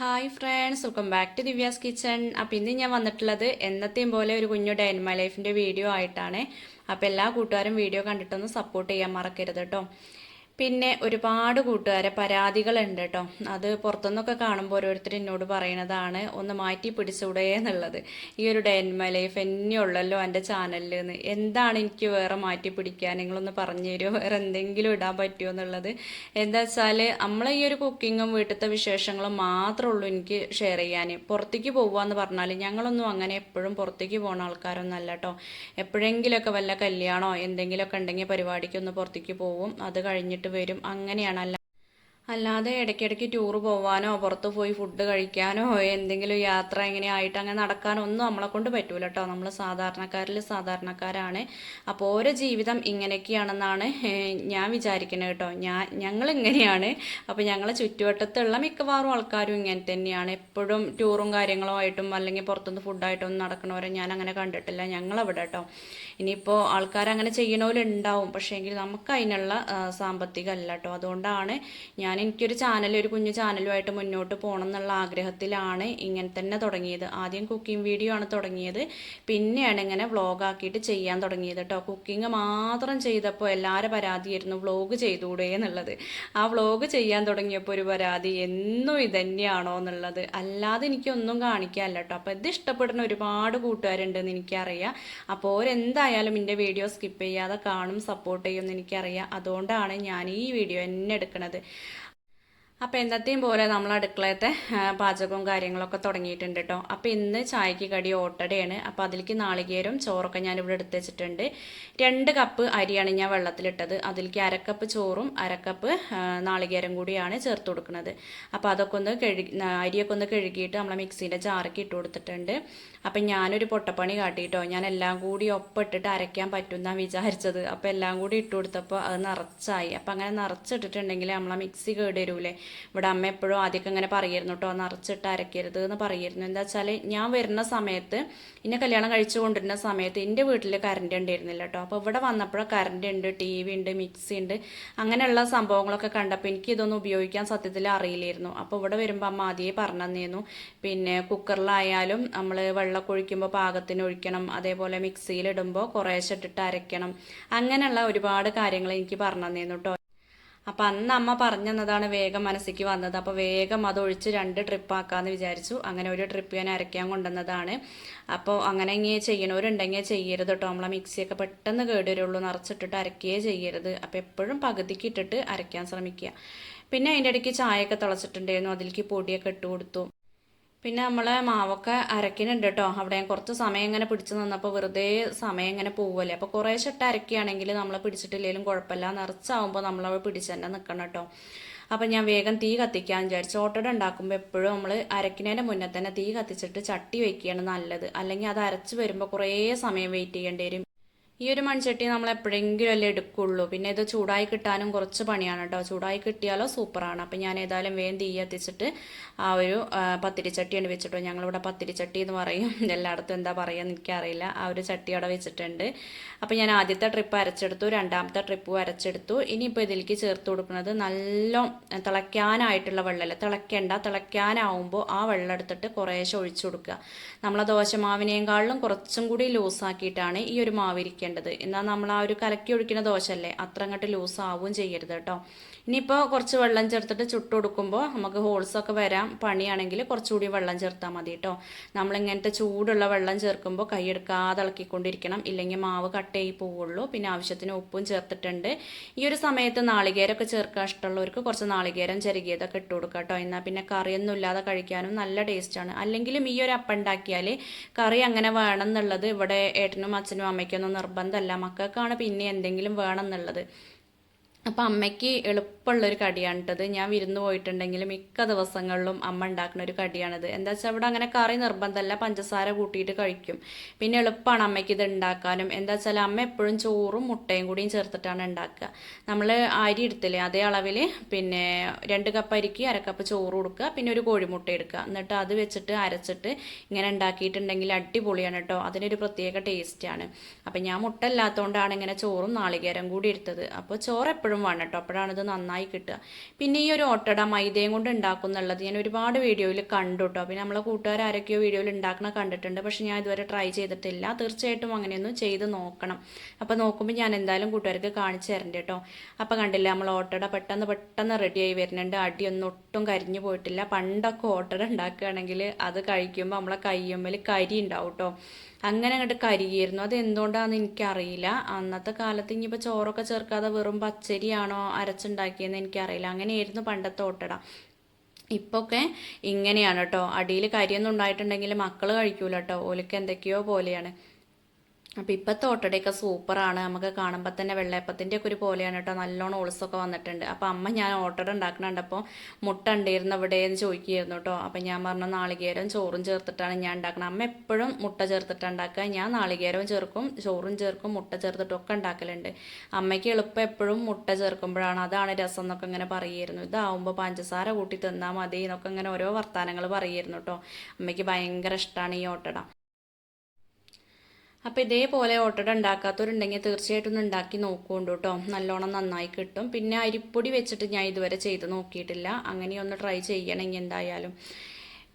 Hi friends welcome back to Divya's kitchen appam ഇന്ന് ഞാൻ വന്നിട്ടുള്ളത് എന്നത്തെയും പോലെ ഒരു കുഞ്ഞു ഡൈൻമ ലൈഫിന്റെ വീഡിയോ ആയിട്ടാണ്. അപ്പോൾ എല്ലാ കൂട്ടുകാരും വീഡിയോ കണ്ടിട്ടൊന്ന് സപ്പോർട്ട് ചെയ്യാൻ മറക്കരുത് കേട്ടോ പിന്നെ ഒരുപാട് കൂട്ടുകാരെ പരാതികളുണ്ട് കേട്ടോ അത് പുറത്തുനിന്നൊക്കെ കാണുമ്പോൾ ഓരോരുത്തർ എന്നോട് പറയണതാണ് ഒന്ന് മാറ്റി പിടിച്ചൂടെ എന്നുള്ളത്. ഈ ഒരു ഡൈൻമ ലൈഫ് എന്നെയുള്ളല്ലോ എന്റെ ചാനലിൽ നിന്ന് എന്താണ് എനിക്ക് വേറെ മാറ്റി പിടിക്കാൻ? നിങ്ങളൊന്ന് പറഞ്ഞു തരുമോ? വേറെ എന്തെങ്കിലും ഇടാൻ പറ്റുമോ എന്നുള്ളത്? എന്താ വെച്ചാൽ നമ്മളെ ഈ ഒരു കുക്കിങ്ങും വീട്ടിലത്തെ വിശേഷങ്ങളും മാത്രമേ ഉള്ളൂ എനിക്ക് ഷെയർ ചെയ്യാൻ പുറത്തേക്ക് പോകുകയെന്ന് പറഞ്ഞാൽ ഞങ്ങളൊന്നും അങ്ങനെ എപ്പോഴും പുറത്തേക്ക് പോകുന്ന ആൾക്കാരൊന്നും അല്ല കേട്ടോ എപ്പോഴെങ്കിലുമൊക്കെ വല്ല കല്യാണമോ എന്തെങ്കിലുമൊക്കെ ഉണ്ടെങ്കിൽ പരിപാടിക്ക് ഒന്ന് പുറത്തേക്ക് പോകും അത് കഴിഞ്ഞിട്ട് വരും. അങ്ങനെയാണ്. അല്ല അല്ലാതെ ഇടയ്ക്കിടയ്ക്ക് ടൂർ പോവാനോ പുറത്ത് പോയി ഫുഡ് കഴിക്കാനോ എന്തെങ്കിലും യാത്ര ഇങ്ങനെ ആയിട്ട് അങ്ങനെ നടക്കാനോ ഒന്നും നമ്മളെ കൊണ്ട് പറ്റൂല കേട്ടോ നമ്മൾ സാധാരണക്കാരിൽ സാധാരണക്കാരാണ്. അപ്പോൾ ഓരോ ജീവിതം ഇങ്ങനെയൊക്കെയാണെന്നാണ് ഞാൻ വിചാരിക്കുന്നത് കേട്ടോ ഞാൻ ഞങ്ങൾ ഇങ്ങനെയാണ് അപ്പോൾ ഞങ്ങളെ ചുറ്റുവട്ടത്തുള്ള മിക്കവാറും ആൾക്കാരും ഇങ്ങനെ തന്നെയാണ്. എപ്പോഴും ടൂറും കാര്യങ്ങളും ആയിട്ടും അല്ലെങ്കിൽ പുറത്തുനിന്ന് ഫുഡായിട്ടൊന്നും നടക്കണവരെ ഞാൻ അങ്ങനെ കണ്ടിട്ടില്ല. ഞങ്ങളവിടെ കേട്ടോ ഇനിയിപ്പോൾ ആൾക്കാർ അങ്ങനെ ചെയ്യണവരുണ്ടാവും പക്ഷേ എങ്കിൽ നമുക്ക് അതിനുള്ള സാമ്പത്തികം അല്ല കേട്ടോ അതുകൊണ്ടാണ് ഞാൻ എനിക്കൊരു ചാനൽ ഒരു കുഞ്ഞു ചാനലുമായിട്ട് മുന്നോട്ട് പോകണം എന്നുള്ള ആഗ്രഹത്തിലാണ് ഇങ്ങനെ തന്നെ തുടങ്ങിയത്. ആദ്യം കുക്കിംഗ് വീഡിയോ ആണ് തുടങ്ങിയത്. പിന്നെയാണ് ഇങ്ങനെ വ്ളോഗ് ആക്കിയിട്ട് ചെയ്യാൻ തുടങ്ങിയത് കേട്ടോ കുക്കിംഗ് മാത്രം ചെയ്തപ്പോൾ എല്ലാവരും പരാതിയായിരുന്നു വ്ളോഗ് ചെയ്തുകൂടെ എന്നുള്ളത്. ആ വ്ളോഗ് ചെയ്യാൻ തുടങ്ങിയപ്പോൾ ഒരു പരാതി എന്നും ഇതന്നെയാണോ എന്നുള്ളത്. അല്ലാതെ എനിക്കൊന്നും കാണിക്കാനല്ല കേട്ടോ അപ്പോൾ ഇത് ഇഷ്ടപ്പെടുന്ന ഒരുപാട് കൂട്ടുകാരുണ്ടെന്ന് എനിക്കറിയാം. അപ്പോൾ ഓരെന്തായാലും എന്റെ വീഡിയോ സ്കിപ്പ് ചെയ്യാതെ കാണും സപ്പോർട്ട് ചെയ്യുമെന്ന് എനിക്കറിയാം. അതുകൊണ്ടാണ് ഞാൻ ഈ വീഡിയോ എന്നെ എടുക്കുന്നത് അപ്പോൾ എന്നത്തെയും പോലെ നമ്മൾ അടുക്കളത്തെ പാചകവും കാര്യങ്ങളൊക്കെ തുടങ്ങിയിട്ടുണ്ട് കേട്ടോ അപ്പോൾ ഇന്ന് ചായക്ക് കടി ഓട്ടടയാണ്. അപ്പോൾ അതിലേക്ക് നാളികേരവും ചോറൊക്കെ ഞാൻ ഇവിടെ എടുത്ത് വെച്ചിട്ടുണ്ട്. രണ്ട് കപ്പ് അരിയാണ് ഞാൻ വെള്ളത്തിലിട്ടത്. അതിലേക്ക് അരക്കപ്പ് ചോറും അരക്കപ്പ് നാളികേരം കൂടിയാണ് ചേർത്ത് കൊടുക്കുന്നത്. അപ്പോൾ അതൊക്കെ ഒന്ന് കഴുകി അരിയൊക്കെ ഒന്ന് കഴുകിയിട്ട് നമ്മളെ മിക്സീന്റെ ജാറൊക്കെ ഇട്ട് കൊടുത്തിട്ടുണ്ട്. അപ്പം ഞാനൊരു പൊട്ടപ്പണി കാട്ടിട്ടോ. ഞാൻ എല്ലാം കൂടി ഒപ്പിട്ടിട്ട് അരയ്ക്കാൻ പറ്റുമെന്നാണ് വിചാരിച്ചത്. അപ്പോൾ എല്ലാം കൂടി ഇട്ട് കൊടുത്തപ്പോൾ അത് നിറച്ചായി. അപ്പം അങ്ങനെ നിറച്ചിട്ടിട്ടുണ്ടെങ്കിൽ നമ്മളെ മിക്സി കേടുവരൂലേ ഇവിടെ അമ്മ എപ്പോഴും ആദ്യമൊക്കെ ഇങ്ങനെ പറയായിരുന്നു കേട്ടോ നിറച്ചിട്ട് അരക്കരുത് എന്ന് പറയായിരുന്നു എന്താ വെച്ചാൽ ഞാൻ വരുന്ന സമയത്ത് എന്നെ കല്യാണം കഴിച്ചു കൊണ്ടിരുന്ന സമയത്ത് എന്റെ വീട്ടിൽ കറണ്ട് ഉണ്ടായിരുന്നില്ല കേട്ടോ അപ്പോൾ ഇവിടെ വന്നപ്പോൾ കറണ്ട് ഉണ്ട് ടി വി ഉണ്ട് മിക്സി ഉണ്ട്. അങ്ങനെയുള്ള സംഭവങ്ങളൊക്കെ കണ്ടപ്പോൾ എനിക്ക് ഇതൊന്നും ഉപയോഗിക്കാൻ സത്യത്തിൽ അറിയില്ലായിരുന്നു. അപ്പോൾ ഇവിടെ വരുമ്പോൾ അമ്മ ആദ്യമേ പറഞ്ഞു തന്നിരുന്നു പിന്നെ കുക്കറിലായാലും നമ്മൾ വെള്ളമൊക്കെ ഒഴിക്കുമ്പോൾ പാകത്തിന് ഒഴിക്കണം. അതേപോലെ മിക്സിയിലിടുമ്പോൾ കുറേശ്ശെ ഇട്ടിട്ട് അരയ്ക്കണം. അങ്ങനെയുള്ള ഒരുപാട് കാര്യങ്ങൾ എനിക്ക് പറഞ്ഞു തന്നിരുന്നു കേട്ടോ അപ്പം അന്ന് അമ്മ പറഞ്ഞു തന്നതാണ് വേഗം മനസ്സിലേക്ക് വന്നത്. അപ്പോൾ വേഗം അതൊഴിച്ച് രണ്ട് ട്രിപ്പ് ആക്കാമെന്ന് വിചാരിച്ചു. അങ്ങനെ ഒരു ട്രിപ്പ് ഞാൻ അരയ്ക്കാൻ കൊണ്ടുവന്നതാണ്. അപ്പോൾ അങ്ങനെ ഇങ്ങനെ ചെയ്യണവരുണ്ടെങ്കിൽ ചെയ്യരുത് കേട്ടോ നമ്മളെ മിക്സിയൊക്കെ പെട്ടെന്ന് കേടുവരുള്ളൂ. നിറച്ചിട്ടിട്ട് അരയ്ക്കുകയേ ചെയ്യരുത്. അപ്പോൾ എപ്പോഴും പകുതിക്ക് ഇട്ടിട്ട് അരയ്ക്കാൻ ശ്രമിക്കുക. പിന്നെ അതിന്റെ ഇടയ്ക്ക് ചായയൊക്കെ തിളച്ചിട്ടുണ്ടായിരുന്നു. അതിലേക്ക് പൊടിയൊക്കെ ഇട്ട് കൊടുത്തു. പിന്നെ നമ്മളെ മാവൊക്കെ അരക്കിനുണ്ട് കേട്ടോ അവിടെ കുറച്ച് സമയം ഇങ്ങനെ പിടിച്ച് നിന്നപ്പോൾ വെറുതെ സമയം ഇങ്ങനെ പോവല്ലേ. അപ്പോൾ കുറേശ്ശെ ഇട്ട് അരക്കുകയാണെങ്കിൽ നമ്മൾ പിടിച്ചിട്ടില്ലെങ്കിലും കുഴപ്പമില്ല. നിറച്ചാവുമ്പോൾ നമ്മൾ പിടിച്ച് തന്നെ നിൽക്കണം കേട്ടോ അപ്പം ഞാൻ വേഗം തീ കത്തിക്കാൻ വിചാരിച്ചു ഓട്ടട ഉണ്ടാക്കുമ്പോൾ എപ്പോഴും നമ്മൾ അരക്കുന്നതിന്റെ മുന്നേ തന്നെ തീ കത്തിച്ചിട്ട് ചട്ടി വയ്ക്കുകയാണ് നല്ലത്. അല്ലെങ്കിൽ അത് അരച്ച് വരുമ്പോൾ കുറേ സമയം വെയിറ്റ് ചെയ്യേണ്ടി വരും. ഈ ഒരു മൺചട്ടി നമ്മൾ എപ്പോഴെങ്കിലും അല്ലേ എടുക്കുള്ളൂ. പിന്നെ ഇത് ചൂടായി കിട്ടാനും കുറച്ച് പണിയാണ് കേട്ടോ ചൂടായി കിട്ടിയാലോ സൂപ്പറാണ്. അപ്പം ഞാൻ ഏതായാലും വേഗം തീ കത്തിച്ചിട്ട് ആ ഒരു പത്തിരിച്ചട്ടിയാണ് വെച്ചിട്ടോ. ഞങ്ങളിവിടെ പത്തിരിച്ചട്ടി എന്ന് പറയും. എല്ലായിടത്തും എന്താ പറയുക എനിക്കറിയില്ല. ആ ഒരു ചട്ടി അവിടെ വെച്ചിട്ടുണ്ട്. അപ്പം ഞാൻ ആദ്യത്തെ ട്രിപ്പ് അരച്ചെടുത്തു. രണ്ടാമത്തെ ട്രിപ്പ് അരച്ചെടുത്തു. ഇനിയിപ്പോൾ ഇതിലേക്ക് ചേർത്ത് കൊടുക്കുന്നത് നല്ല തിളയ്ക്കാനായിട്ടുള്ള വെള്ളമല്ല തിളയ്ക്കേണ്ട. തിളയ്ക്കാനാവുമ്പോൾ ആ വെള്ളം എടുത്തിട്ട് കുറേശ്ശെ ഒഴിച്ചു കൊടുക്കുക. നമ്മളെ ദോശമാവിനേക്കാളിലും കുറച്ചും കൂടി ലൂസാക്കിയിട്ടാണ് ഈ ഒരു മാവ് ഇരിക്കേണ്ടത് എന്നാൽ നമ്മൾ ആ ഒരു കലക്കി ഒഴിക്കുന്ന ദോശല്ലേ അത്ര അങ്ങോട്ട് ലൂസ് ആവുകയും ചെയ്യരുത് കേട്ടോ. ഇനിയിപ്പോൾ കുറച്ച് വെള്ളം ചേർത്തിട്ട് ചുട്ട് കൊടുക്കുമ്പോൾ നമുക്ക് ഹോൾസൊക്കെ വരാം പണിയാണെങ്കിൽ കുറച്ചുകൂടി വെള്ളം ചേർത്താൽ മതി കേട്ടോ. നമ്മളിങ്ങനത്തെ ചൂടുള്ള വെള്ളം ചേർക്കുമ്പോൾ കൈയെടുക്കാതെ ഇളക്കിക്കൊണ്ടിരിക്കണം. ഇല്ലെങ്കിൽ മാവ് കട്ടയായി പോവുള്ളൂ. പിന്നെ ആവശ്യത്തിന് ഉപ്പും ചേർത്തിട്ടുണ്ട്. ഈ ഒരു സമയത്ത് നാളികേരമൊക്കെ ചേർക്കാൻ ഇഷ്ടമുള്ളവർക്ക് കുറച്ച് നാളികേരം ചെറുകിയതൊക്കെ ഇട്ട് കൊടുക്കുക കേട്ടോ. എന്നാൽ പിന്നെ കറിയൊന്നും ഇല്ലാതെ കഴിക്കാനും നല്ല ടേസ്റ്റാണ് അല്ലെങ്കിലും ഈ ഒരു അപ്പം ഉണ്ടാക്കിയാൽ കറി അങ്ങനെ വേണം എന്നുള്ളത് ഇവിടെ ഏട്ടനും അച്ഛനും അമ്മയ്ക്കൊന്നും നിർബന്ധമല്ല. മക്കൾക്കാണ് പിന്നെ എന്തെങ്കിലും വേണം എന്നുള്ളത്. അപ്പം അമ്മയ്ക്ക് എളുപ്പമുള്ളൊരു കടിയാണ് കേട്ടത് ഞാൻ വിരുന്ന് പോയിട്ടുണ്ടെങ്കിൽ മിക്ക ദിവസങ്ങളിലും അമ്മ ഉണ്ടാക്കുന്ന ഒരു കടിയാണിത്. എന്താ വെച്ചാൽ അവിടെ അങ്ങനെ കറി നിർബന്ധമല്ല. പഞ്ചസാര കൂട്ടിയിട്ട് കഴിക്കും. പിന്നെ എളുപ്പമാണ് അമ്മയ്ക്ക് ഇത് ഉണ്ടാക്കാനും. എന്താ വെച്ചാൽ അമ്മ എപ്പോഴും ചോറും മുട്ടയും കൂടിയും ചേർത്തിട്ടാണ് ഉണ്ടാക്കുക. നമ്മൾ അരി എടുത്തില്ലേ അതേ അളവിൽ പിന്നെ രണ്ട് കപ്പ് അരിക്ക് അരക്കപ്പ് ചോറ് കൊടുക്കുക. പിന്നെ ഒരു കോഴിമുട്ട എടുക്കുക. എന്നിട്ട് അത് വെച്ചിട്ട് അരച്ചിട്ട് ഇങ്ങനെ ഉണ്ടാക്കിയിട്ടുണ്ടെങ്കിൽ അടിപൊളിയാണ് കേട്ടോ. അതിനൊരു പ്രത്യേക ടേസ്റ്റാണ് അപ്പം ഞാൻ മുട്ട ഇല്ലാത്തതുകൊണ്ടാണ് ഇങ്ങനെ ചോറും നാളികേരം കൂടി എടുത്തത്. അപ്പോൾ ചോറ് എപ്പോഴും എപ്പോഴും വേണം കേട്ടോ അപ്പോഴാണ് ഇത് നന്നായി കിട്ടുക. പിന്നെ ഈ ഒരു ഓട്ടട മൈദയും കൊണ്ട് ഉണ്ടാക്കുന്നുള്ളത് ഞാൻ ഒരുപാട് വീഡിയോയിൽ കണ്ടു കേട്ടോ പിന്നെ നമ്മളെ കൂട്ടുകാർ ആരൊക്കെയോ വീഡിയോയിൽ ഉണ്ടാക്കണ കണ്ടിട്ടുണ്ട്. പക്ഷേ ഞാൻ ഇതുവരെ ട്രൈ ചെയ്തിട്ടില്ല. തീർച്ചയായിട്ടും അങ്ങനെയൊന്നും ചെയ്ത് നോക്കണം. അപ്പോൾ നോക്കുമ്പോൾ ഞാൻ എന്തായാലും കൂട്ടുകാർക്ക് കാണിച്ചു തരണ്ട് കേട്ടോ അപ്പോൾ കണ്ടില്ല നമ്മൾ ഓട്ടട പെട്ടെന്ന് പെട്ടെന്ന് റെഡിയായി വരുന്നുണ്ട്. അടിയൊന്നും ഒട്ടും കരിഞ്ഞു പോയിട്ടില്ല. പണ്ടൊക്കെ ഓട്ടട ഉണ്ടാക്കുകയാണെങ്കിൽ അത് കഴിക്കുമ്പോൾ നമ്മളെ കയ്യുമ്മൽ കരി ഉണ്ടാവും കേട്ടോ അങ്ങനെ അങ്ങോട്ട് കരിയായിരുന്നു അത് എന്തുകൊണ്ടാണെന്ന് എനിക്കറിയില്ല. അന്നത്തെ കാലത്ത് ഇനിയിപ്പോൾ ചോറൊക്കെ ചേർക്കാതെ വെറും പച്ചരിയാണോ അരച്ചുണ്ടാക്കിയെന്ന് എനിക്കറിയില്ല. അങ്ങനെയായിരുന്നു പണ്ടത്തെ ഓട്ടട. ഇപ്പൊക്കെ ഇങ്ങനെയാണ് കേട്ടോ അടിയിൽ കരിയൊന്നും ഉണ്ടായിട്ടുണ്ടെങ്കിൽ മക്കൾ കഴിക്കൂല കേട്ടോ ഓലിക്ക് എന്തൊക്കെയോ പോലെയാണ്. അപ്പോൾ ഇപ്പോഴത്തെ ഓട്ടടയൊക്കെ സൂപ്പറാണ്. നമുക്ക് കാണുമ്പോൾ തന്നെ വെള്ളയപ്പത്തിന്റെ ഒക്കെ ഒരു പോലെയാണ് കേട്ടോ. നല്ലോണം ഒളിസൊക്കെ വന്നിട്ടുണ്ട്. അപ്പോൾ അമ്മ ഞാൻ ഓട്ടട ഉണ്ടാക്കണുണ്ടപ്പോൾ മുട്ട ഉണ്ടായിരുന്നു ഇവിടെ എന്ന് ചോദിക്കുകയായിരുന്നു കേട്ടോ. അപ്പോൾ ഞാൻ പറഞ്ഞു നാളികേരവും ചോറും ചേർത്തിട്ടാണ് ഞാൻ ഉണ്ടാക്കുന്നത് അമ്മ എപ്പോഴും മുട്ട ചേർത്തിട്ടാണ് ഉണ്ടാക്കുക. ഞാൻ നാളികേരവും ചേർക്കും ചോറും ചേർക്കും മുട്ട ചേർത്തിട്ടൊക്കെ ഉണ്ടാക്കലുണ്ട്. അമ്മയ്ക്ക് എളുപ്പം എപ്പോഴും മുട്ട ചേർക്കുമ്പോഴാണ്. അതാണ് രസം എന്നൊക്കെ ഇങ്ങനെ പറയുമായിരുന്നു. ഇതാവുമ്പോൾ പഞ്ചസാര കൂട്ടി തിന്നാൽ മതി എന്നൊക്കെ ഇങ്ങനെ ഓരോ വർത്തമാനങ്ങൾ പറയുമായിരുന്നു കേട്ടോ. അമ്മയ്ക്ക് ഭയങ്കര ഇഷ്ടമാണ് ഈ ഓട്ടട. അപ്പോൾ ഇതേപോലെ ഓട്ടട ഉണ്ടാക്കാത്തവരുണ്ടെങ്കിൽ തീർച്ചയായിട്ടും ഒന്ന് ഉണ്ടാക്കി നോക്കുകൊണ്ടു കേട്ടോ നല്ലോണം നന്നായി കിട്ടും. പിന്നെ അരിപ്പൊടി വെച്ചിട്ട് ഞാൻ ഇതുവരെ ചെയ്ത് നോക്കിയിട്ടില്ല. അങ്ങനെ ഒന്ന് ട്രൈ ചെയ്യണമെങ്കിൽ എന്തായാലും.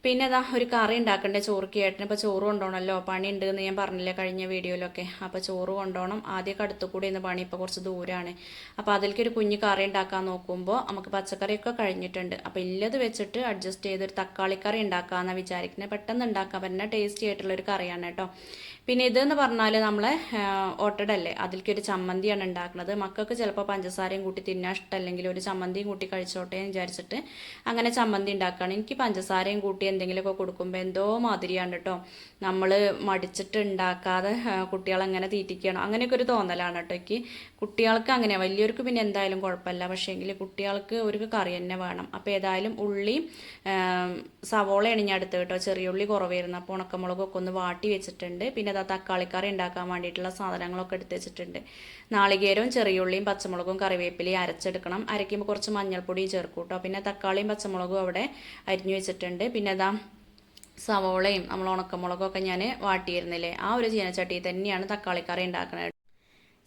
പിന്നെ അതാ ഒരു കറി ഉണ്ടാക്കണ്ടേ ചോറുക്ക്. ഏട്ടന് ഇപ്പോൾ ചോറ് കൊണ്ടുപോകണമല്ലോ പണി ഉണ്ട് എന്ന് ഞാൻ പറഞ്ഞില്ലേ കഴിഞ്ഞ വീഡിയോയിലൊക്കെ. അപ്പോൾ ചോറ് കൊണ്ടുപോകണം ആദ്യമൊക്കെ അടുത്തു കൂടി ഇന്ന് പണി ഇപ്പോൾ കുറച്ച് ദൂരമാണ് അപ്പോൾ അതിലേക്ക് ഒരു കുഞ്ഞ് കറി ഉണ്ടാക്കാൻ നോക്കുമ്പോൾ നമുക്ക് പച്ചക്കറിയൊക്കെ കഴിഞ്ഞിട്ടുണ്ട്. അപ്പോൾ ഇല്ലത് വെച്ചിട്ട് അഡ്ജസ്റ്റ് ചെയ്തൊരു തക്കാളി കറി ഉണ്ടാക്കാമെന്നാണ് വിചാരിക്കുന്നത് പെട്ടെന്ന് ഉണ്ടാക്കാൻ പറ്റുന്ന ടേസ്റ്റി ആയിട്ടുള്ള ഒരു കറിയാണ് കേട്ടോ. പിന്നെ ഇതെന്ന് പറഞ്ഞാൽ നമ്മളെ ഓട്ടടല്ലേ അതിലേക്ക് ഒരു ചമ്മന്തിയാണ് ഉണ്ടാക്കുന്നത്. മക്കൾക്ക് ചിലപ്പോൾ പഞ്ചസാരയും കൂട്ടി തിന്നാൻ ഇഷ്ടമല്ലെങ്കിൽ ഒരു ചമ്മന്തിയും കൂട്ടി കഴിച്ചോട്ടെ എന്ന് വിചാരിച്ചിട്ട് അങ്ങനെ ചമ്മന്തി ഉണ്ടാക്കുകയാണ് എനിക്ക് പഞ്ചസാരയും കൂട്ടി എന്തെങ്കിലുമൊക്കെ കൊടുക്കുമ്പോൾ എന്തോ മാതിരിയാണ് കേട്ടോ നമ്മൾ മടിച്ചിട്ട് ഉണ്ടാക്കാതെ കുട്ടികളെങ്ങനെ തീറ്റിക്കണം. അങ്ങനെയൊക്കെ ഒരു തോന്നലാണ് കേട്ടോ എനിക്ക് കുട്ടികൾക്ക് അങ്ങനെ വലിയവർക്ക് പിന്നെ എന്തായാലും കുഴപ്പമില്ല പക്ഷേ എങ്കിൽ കുട്ടികൾക്ക് ഒരു കറി തന്നെ വേണം. അപ്പോൾ ഏതായാലും ഉള്ളി സവോളയാണ് ഞാൻ അടുത്ത് കേട്ടോ ചെറിയ ഉള്ളി കുറവായിരുന്നു. അപ്പോൾ ഉണക്കമുളകൊക്കെ ഒന്ന് വാട്ടി വെച്ചിട്ടുണ്ട്. പിന്നെ അതാ തക്കാളിക്കറി ഉണ്ടാക്കാൻ വേണ്ടിയിട്ടുള്ള സാധനങ്ങളൊക്കെ എടുത്ത് വെച്ചിട്ടുണ്ട്. നാളികേരവും ചെറിയ ഉള്ളിയും പച്ചമുളകും കറിവേപ്പിലയും അരച്ചെടുക്കണം. അരയ്ക്കുമ്പോൾ കുറച്ച് മഞ്ഞൾപ്പൊടിയും ചേർക്കും കേട്ടോ പിന്നെ തക്കാളിയും പച്ചമുളകും അവിടെ അരിഞ്ഞു വെച്ചിട്ടുണ്ട്. പിന്നെ സവോളയും നമ്മൾ ഉണക്കമുളകൊക്കെ ഞാൻ വാട്ടിയിരുന്നില്ലേ? ആ ഒരു ചീനച്ചട്ടിയിൽ തന്നെയാണ് തക്കാളിക്കറി ഉണ്ടാക്കുന്നത്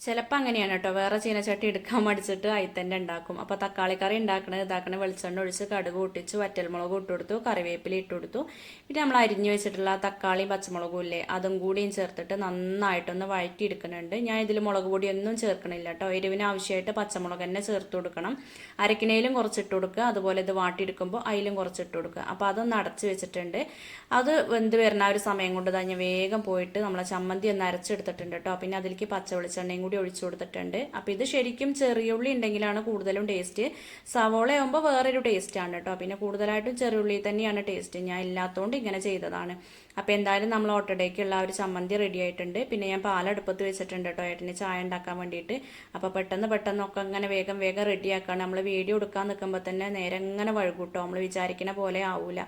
ചിലപ്പോൾ അങ്ങനെയാണ് കേട്ടോ. വേറെ ചീനച്ചട്ടി എടുക്കാൻ മടിച്ചിട്ട് അയിത്തന്നെ ഉണ്ടാക്കും. അപ്പോൾ തക്കാളി കറി ഉണ്ടാക്കണത് ഇതാക്കണ വെളിച്ചെണ്ണ ഒഴിച്ച് കടുക് പൊട്ടിച്ച് വറ്റൽമുളക് ഇട്ട് കൊടുത്തു കറിവേപ്പില ഇട്ട് കൊടുത്തു. പിന്നെ നമ്മൾ അരിഞ്ഞു വെച്ചിട്ടുള്ള തക്കാളിയും പച്ചമുളകും ഇല്ലേ അതും കൂടിയും ചേർത്തിട്ട് നന്നായിട്ടൊന്ന് വഴറ്റി എടുക്കുന്നുണ്ട് ഞാൻ ഇതിൽ മുളക് പൊടിയൊന്നും ചേർക്കണില്ല കേട്ടോ. എരിവിന് ആവശ്യമായിട്ട് പച്ചമുളക് തന്നെ ചേർത്ത് കൊടുക്കണം. അരക്കിനയിലും കുറച്ചിട്ട് കൊടുക്കുക. അതുപോലെ ഇത് വാട്ടിയെടുക്കുമ്പോൾ അതിലും കുറച്ചിട്ട് കൊടുക്കുക. അപ്പോൾ അതൊന്ന് അടച്ച് വെച്ചിട്ടുണ്ട്. അത് വെന്ത് വരുന്ന ഒരു സമയം കൊണ്ട് തന്നെ വേഗം പോയിട്ട് നമ്മളെ ചമ്മന്തി ഒന്ന് അരച്ചെടുത്തിട്ടുണ്ട് കേട്ടോ. പിന്നെ അതിലേക്ക് പച്ച വെളിച്ചെണ്ണയും കൂടി ഒഴിച്ചു കൊടുത്തിട്ടുണ്ട്. അപ്പോൾ ഇത് ശരിക്കും ചെറിയ ഉള്ളി ഉണ്ടെങ്കിലാണ് കൂടുതലും ടേസ്റ്റ് സവോള ആകുമ്പോൾ വേറൊരു ടേസ്റ്റാണ് കേട്ടോ. പിന്നെ കൂടുതലായിട്ടും ചെറിയുള്ളി തന്നെയാണ് ടേസ്റ്റ് ഞാൻ ഇല്ലാത്തതുകൊണ്ട് ഇങ്ങനെ ചെയ്തതാണ്. അപ്പോൾ എന്തായാലും നമ്മൾ ഓട്ടോടേക്കുള്ള ഒരു ചമ്മന്തി റെഡി ആയിട്ടുണ്ട്. പിന്നെ ഞാൻ പാലടുപ്പത്ത് വെച്ചിട്ടുണ്ട് കേട്ടോ. ഏട്ടന് ചായ ഉണ്ടാക്കാൻ വേണ്ടിയിട്ട്. അപ്പോൾ പെട്ടെന്ന് പെട്ടെന്നൊക്കെ അങ്ങനെ വേഗം വേഗം റെഡിയാക്കാണ് നമ്മൾ വീഡിയോ എടുക്കാൻ നിൽക്കുമ്പോൾ തന്നെ നേരെ അങ്ങനെ വഴുകൂട്ടോ നമ്മൾ വിചാരിക്കുന്ന പോലെ ആവില്ല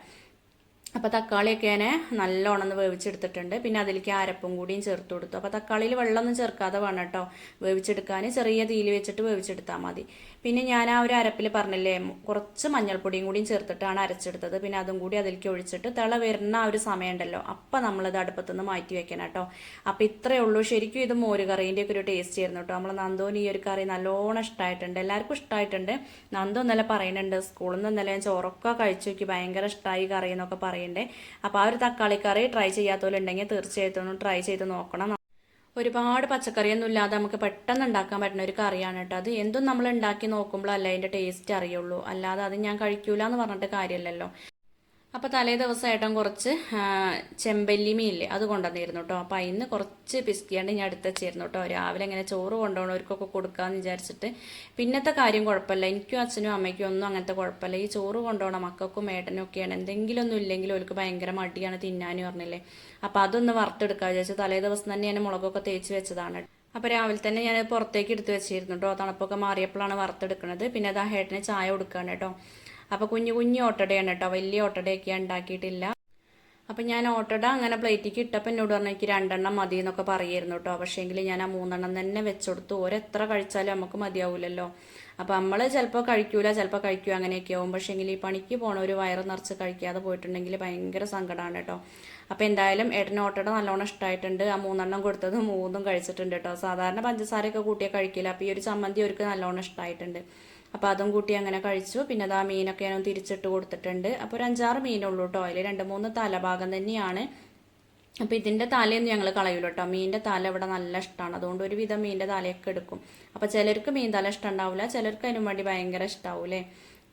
അപ്പോൾ തക്കാളിയൊക്കെ ഞാൻ നല്ലോണം ഒന്ന് വേവിച്ചെടുത്തിട്ടുണ്ട്. പിന്നെ അതിലേക്ക് അരപ്പും കൂടിയും ചേർത്ത് കൊടുത്തു. അപ്പോൾ തക്കാളിയിൽ വെള്ളമൊന്നും ചേർക്കാതെ വേണം കേട്ടോ. വേവിച്ചെടുക്കാൻ ചെറിയ തീയിൽ വെച്ചിട്ട് വേവിച്ചെടുത്താൽ മതി. പിന്നെ ഞാൻ ആ ഒരു അരപ്പിൽ പറഞ്ഞില്ലേ കുറച്ച് മഞ്ഞൾപ്പൊടിയും കൂടിയും ചേർത്തിട്ടാണ് അരച്ചെടുത്തത്. പിന്നെ അതും കൂടി അതിലേക്ക് ഒഴിച്ചിട്ട് തിള വരുന്ന ആ ഒരു സമയമുണ്ടല്ലോ അപ്പം നമ്മളത് അടുപ്പത്തുനിന്ന് മാറ്റി വെക്കണം കേട്ടോ. അപ്പോൾ ഇത്രയേ ഉള്ളൂ. ശരിക്കും ഇത് മോര് കറീന്റെ ഒക്കെ ഒരു ടേസ്റ്റ് ആയിരുന്നു കേട്ടോ. നമ്മൾ നന്ദോന് ഈ ഒരു കറി നല്ലോണം ഇഷ്ടമായിട്ടുണ്ട് എല്ലാവർക്കും ഇഷ്ടമായിട്ടുണ്ട് നന്ദോ ഇന്നലെ പറയുന്നുണ്ട് സ്കൂളിൽ നിന്ന് ഇന്നലെ ഞാൻ ചോറൊക്കെ കഴിച്ചു നോക്കി ഭയങ്കര ഇഷ്ടമായി കറി എന്നൊക്കെ പറയണ്ടേ അപ്പോൾ ആ ഒരു തക്കാളി കറി ട്രൈ ചെയ്യാത്തവരുണ്ടെങ്കിൽ തീർച്ചയായിട്ടും ട്രൈ ചെയ്ത് നോക്കണം. ഒരുപാട് പച്ചക്കറിയൊന്നും ഇല്ലാതെ നമുക്ക് പെട്ടെന്ന് ഉണ്ടാക്കാൻ പറ്റുന്ന ഒരു കറിയാണ് കേട്ടോ. അത് എന്തും നമ്മൾ ഉണ്ടാക്കി നോക്കുമ്പോഴല്ല അതിന്റെ ടേസ്റ്റ് അറിയുള്ളൂ. അല്ലാതെ അത് ഞാൻ കഴിക്കൂല എന്ന് പറഞ്ഞിട്ട് കാര്യമില്ലല്ലോ. അപ്പോൾ തലേ ദിവസമായിട്ടും കുറച്ച് ചെമ്പല്ലി മീനില്ലേ അത് കൊണ്ടുവന്നിരുന്നു കേട്ടോ അപ്പോൾ അതിന് കുറച്ച് പിസ്കിയാണ്ട് ഞാൻ അടുത്ത് വെച്ചിരുന്നു കേട്ടോ രാവിലെ ഇങ്ങനെ ചോറ് കൊണ്ടുപോകണവർക്കൊക്കെ കൊടുക്കാന്ന് വിചാരിച്ചിട്ട്. പിന്നത്തെ കാര്യം കുഴപ്പമില്ല. എനിക്കും അച്ഛനും അമ്മയ്ക്കും ഒന്നും അങ്ങനത്തെ കുഴപ്പമില്ല. ഈ ചോറ് കൊണ്ടുപോകണം മക്കൾക്കും ഏട്ടനും ഒക്കെയാണ്. എന്തെങ്കിലും ഒന്നും ഇല്ലെങ്കിൽ അവർക്ക് ഭയങ്കര മടിയാണ് തിന്നാനും പറഞ്ഞില്ലേ. അപ്പോൾ അതൊന്ന് വറുത്തെടുക്കാൻ വിചാരിച്ചു തലേ ദിവസം തന്നെ ഞാൻ മുളകൊക്കെ തേച്ച് വെച്ചതാണ്. അപ്പോൾ രാവിലെ തന്നെ ഞാൻ പുറത്തേക്ക് എടുത്ത് വെച്ചിരുന്നു കേട്ടോ തണുപ്പൊക്കെ മാറിയപ്പോഴാണ് വറുത്തെടുക്കുന്നത് പിന്നെ അത് ആ ഹേട്ടന് ചായ കൊടുക്കുകയാണ് കേട്ടോ അപ്പോൾ കുഞ്ഞു കുഞ്ഞു ഓട്ടടയാണ് കേട്ടോ. വലിയ ഓട്ടടയൊക്കെ ഉണ്ടാക്കിയിട്ടില്ല. അപ്പം ഞാൻ ഓട്ടട അങ്ങനെ പ്ലേറ്റിക്ക് ഇട്ടപ്പോൾ എന്നോട് പറഞ്ഞു എനിക്ക് രണ്ടെണ്ണം മതി എന്നൊക്കെ പറയായിരുന്നു കേട്ടോ. പക്ഷേങ്കിൽ ഞാൻ ആ മൂന്നെണ്ണം തന്നെ വെച്ചെടുത്തു. ഓരെത്ര കഴിച്ചാലും നമുക്ക് മതിയാവില്ലല്ലോ അപ്പോൾ നമ്മൾ ചിലപ്പോൾ കഴിക്കൂല ചിലപ്പോൾ കഴിക്കുക അങ്ങനെയൊക്കെ ആവും. പക്ഷേങ്കിൽ ഈ പണിക്ക് പോണ ഒരു വയറ് നിറച്ച് കഴിക്കാതെ പോയിട്ടുണ്ടെങ്കിൽ ഭയങ്കര സങ്കടമാണ് കേട്ടോ. അപ്പോൾ എന്തായാലും ഏട്ടന് ഓട്ടട നല്ലോണം ഇഷ്ടമായിട്ടുണ്ട് ആ മൂന്നെണ്ണം കൊടുത്തത് മൂന്നും കഴിച്ചിട്ടുണ്ട് കേട്ടോ. സാധാരണ പഞ്ചസാരയൊക്കെ കൂട്ടിയാൽ കഴിക്കില്ല അപ്പോൾ ഈ ഒരു ചമ്മന്തി അവർക്ക് നല്ലോണം ഇഷ്ടമായിട്ടുണ്ട് അപ്പോൾ അതും കൂട്ടി അങ്ങനെ കഴിച്ചു. പിന്നെ അത് ആ മീനൊക്കെ ഞാൻ തിരിച്ചിട്ട് കൊടുത്തിട്ടുണ്ട്. അപ്പോൾ ഒരു അഞ്ചാറ് മീനുള്ളൂ കേട്ടോ അതിൽ രണ്ട് മൂന്ന് തലഭാഗം തന്നെയാണ്. അപ്പോൾ ഇതിന്റെ തലയൊന്നും ഞങ്ങൾ കളയൂല കേട്ടോ മീനിന്റെ തല ഇവിടെ നല്ല ഇഷ്ടമാണ് അതുകൊണ്ട് ഒരുവിധം മീനിന്റെ തലയൊക്കെ എടുക്കും. അപ്പോൾ ചിലർക്ക് മീൻ തല ഇഷ്ടം ഉണ്ടാവില്ല ചിലർക്ക് അതിനും വേണ്ടി ഭയങ്കര ഇഷ്ടാവൂലേ